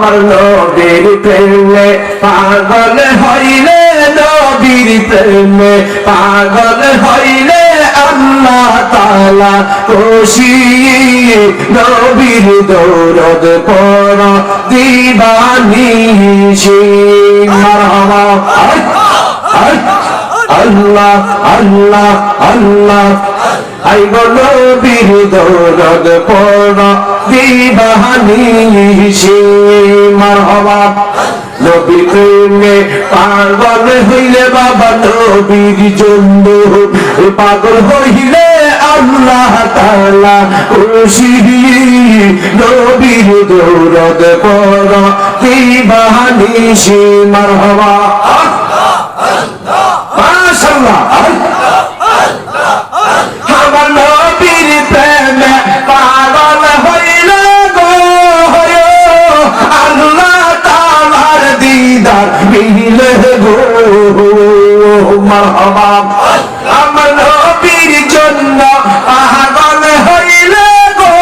আমার নবীর প্রেমে পাগল হইলে নবীর প্রেমে পাগল হইলে আল্লাহ তালা খুশি। নবীর দৌরদ পর দিবানিশি মারহাবা আল্লাহ আল্লাহ আল্লাহ। আই নবীর দৌরদ পর দিবানিশি মারহাবা নবী প্রেমে পাগল হইলে বাবা নবীর জন্য পাগল হইলে আল্লাহ নবীর দৌরদ পর দিবানিশি মারহাবা। মাশাআল্লাহ। আমার হো মারহাবা আমার নবীর জন্য পাগল হইলে গো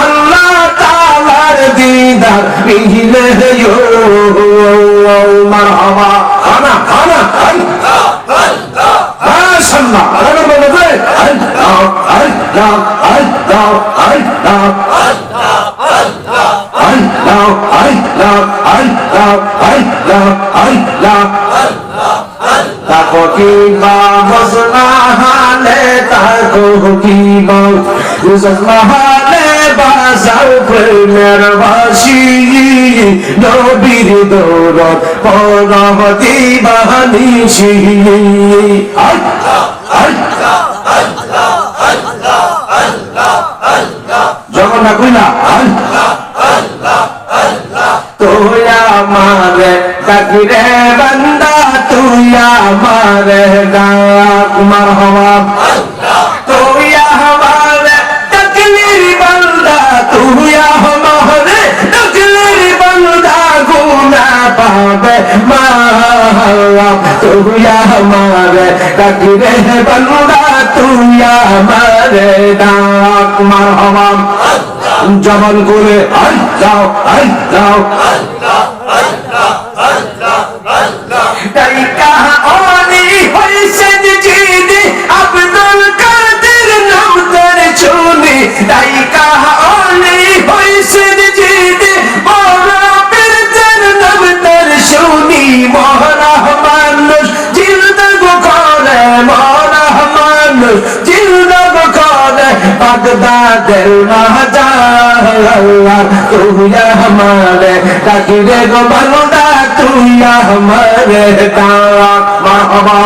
আল্লাহ তাআলার দিদার মিলে হো মারহাবা আনা আনা আল্লাহ আল্লাহ মাশাআল্লাহ আনা বলে আল্লাহ আল্লাহ আল্লাহ আল্লাহ তাকো কি বা মজনা হালে তাকো কি বা গুজনা হালে বাজাও প্রেমের বাসি নবীর দৌলত পরমতি বাহানিসি আল্লাহ আল্লাহ আল্লাহ আল্লাহ আল্লাহ জগন্নাথ কইলা আল্লাহ তুই আমারে ডাকিরে বান্দা তুই আমারে ডাক মারহাবা। তুই আমারে ডাকলির বান্দা তুই আমারে ডাকলির বান্দা গুনা পাবে মাওয়া তুই আমারে ডাকিরে বান্দা তুই আমারে ডাক মারহাবা। জবান করে আল্লাহ। আল্লাহ ডাইকা অনি হইছেন জিদি আব্দুল কাদের নাম তার চুনি ডাইকা অনি হইছেন জিদি বড় পীরদের নাম তার শুনি মহরা মানুষ জিন্দগ করে মানুষ বাগদাদের মহাজা আল্লাহ তুই আমারে তাকিরে গো বান্দা তুই আমারে তাক মাহবা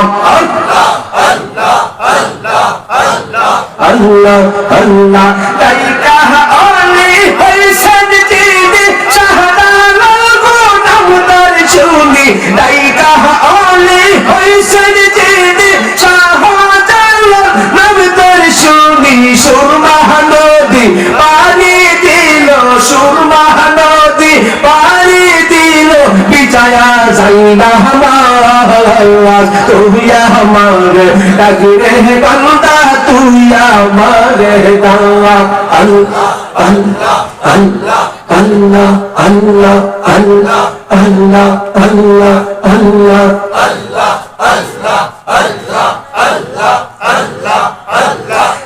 যাইনা আমার তুই আমার ডাকিরে বান্দা তুই আমার দাওয়া আল্লাহ আল্লাহ আল্লাহ আল্লাহ আল্লাহ আল্লাহ আল্লাহ আল্লাহ আল্লাহ তাইকা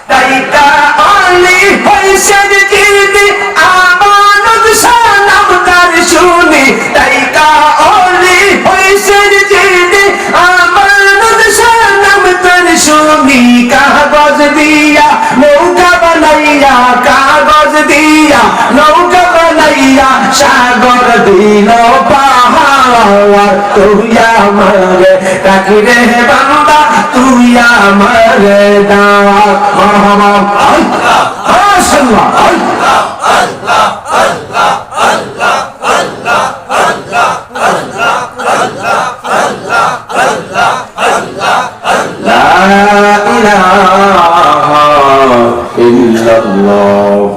নৌকা বানাইয়া সাগর দিল পাহাড় তুই আমার ডাকি রে বান্দা তুই আমার ডাক মরহবা আল্লাহ আল্লাহ আল্লাহ আল্লাহ আল্লাহ আল্লাহ আল্লাহ আল্লাহ আল্লাহ আল্লাহ আল্লাহ আল্লাহ আল্লাহ আল্লাহ লা ইলাহা ইল্লাল্লাহ